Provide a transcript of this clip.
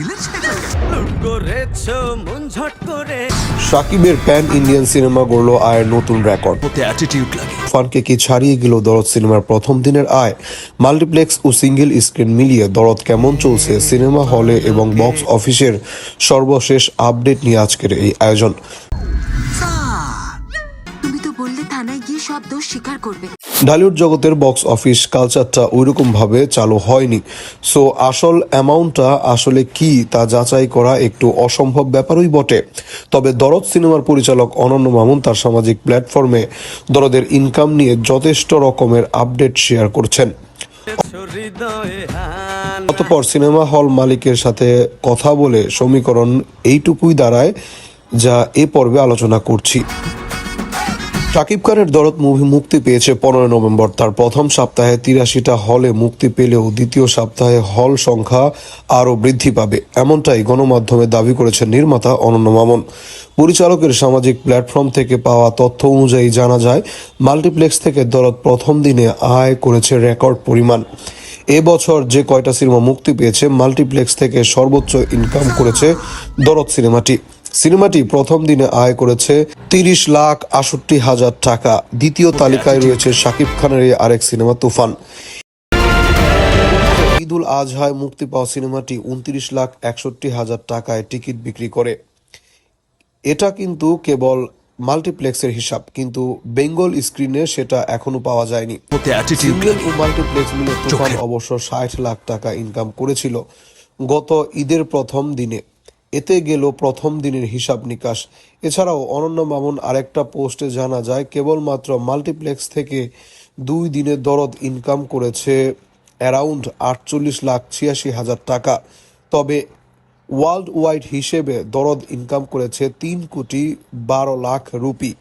Villain সেজে করেছ মন ঝট করে। সাকিবের প্যান ইন্ডিয়ান সিনেমা গড়ল আয়ের নতুন রেকর্ড। ওতে অ্যাটিটিউড লাগে। ফানকে কি ছাড়িয়ে গেল দরদ সিনেমার প্রথম দিনের আয়? মাল্টিপ্লেক্স ও সিঙ্গেল স্ক্রিন মিলিয়ে দরদ কেমন চলছে সিনেমা হলে এবং বক্স অফিসের সর্বশেষ আপডেট নিয়ে আজকের এই আয়োজন। বললে থানায় গিয়ে সব দোষ স্বীকার করবে। ঢালিউড জগতের বক্স অফিস কালচারটা ওইরকম ভাবে চালু হয়নি। সো আসল অ্যামাউন্টটা আসলে কি তা যাচাই করা একটু অসম্ভব ব্যাপারই বটে। তবে দরদ সিনেমার পরিচালক অনন্য মামুন তার সামাজিক প্ল্যাটফর্মে দরদের ইনকাম নিয়ে যথেষ্ট রকমের আপডেট শেয়ার করছেন। অতপর সিনেমা হল মালিকের সাথে কথা বলে সমীকরণ এইটুকুই দাঁড়ায়, যা এ পর্বে আলোচনা করছি। শাকিব খানের দরদ মুভি মুক্তি পেয়েছে পনেরো নভেম্বর। তার প্রথম সপ্তাহে তিরাশিটা হলে মুক্তি পেলেও দ্বিতীয় সপ্তাহে হল সংখ্যা আরও বৃদ্ধি পাবে। এমনটাই গণমাধ্যমে দাবি করেছেন নির্মাতা অনন্য মামন। পরিচালকের সামাজিক প্ল্যাটফর্ম থেকে পাওয়া তথ্য অনুযায়ী জানা যায়, মাল্টিপ্লেক্স থেকে দরদ প্রথম দিনে আয় করেছে রেকর্ড পরিমাণ। এবছর যে কয়টা সিনেমা মুক্তি পেয়েছে, মাল্টিপ্লেক্স থেকে সর্বোচ্চ ইনকাম করেছে দরদ সিনেমাটি। সিনেমাটি প্রথম দিনে আয় করেছে তিরিশ লাখ আষট্টি হাজার টাকা। দ্বিতীয় তালিকায় রয়েছে শাকিব খানের আরেক সিনেমা, তুফান। ঈদুল আজহায় মুক্তি পাওয়া সিনেমাটি উনত্রিশ লাখ একষট্টি হাজার টাকায় টিকিট বিক্রি করে। এটা কিন্তু কেবল মাল্টিপ্লেক্সের হিসাব কিন্তু বেঙ্গল স্ক্রিনে সেটা এখনও পাওয়া যায়নি। সিঙ্গেল ও মাল্টিপ্লেক্স মিলে তুফান অবশ্য ষাট লাখ টাকা ইনকাম করেছিল গত ঈদের প্রথম দিনে। এতে গেল প্রথম দিনের হিসাব নিকাশ। এছাড়াও অনন্য মামুন আরেকটা পোস্টে জানা যায় কেবলমাত্র মাল্টিপ্লেক্স থেকে দুই দিনে দরদ ইনকাম করেছে অ্যারাউন্ড আটচল্লিশ লাখ ছিয়াশি হাজার টাকা। তবে ওয়ার্ল্ড ওয়াইড হিসেবে দরদ ইনকাম করেছে তিন কোটি বারো লাখ রুপি।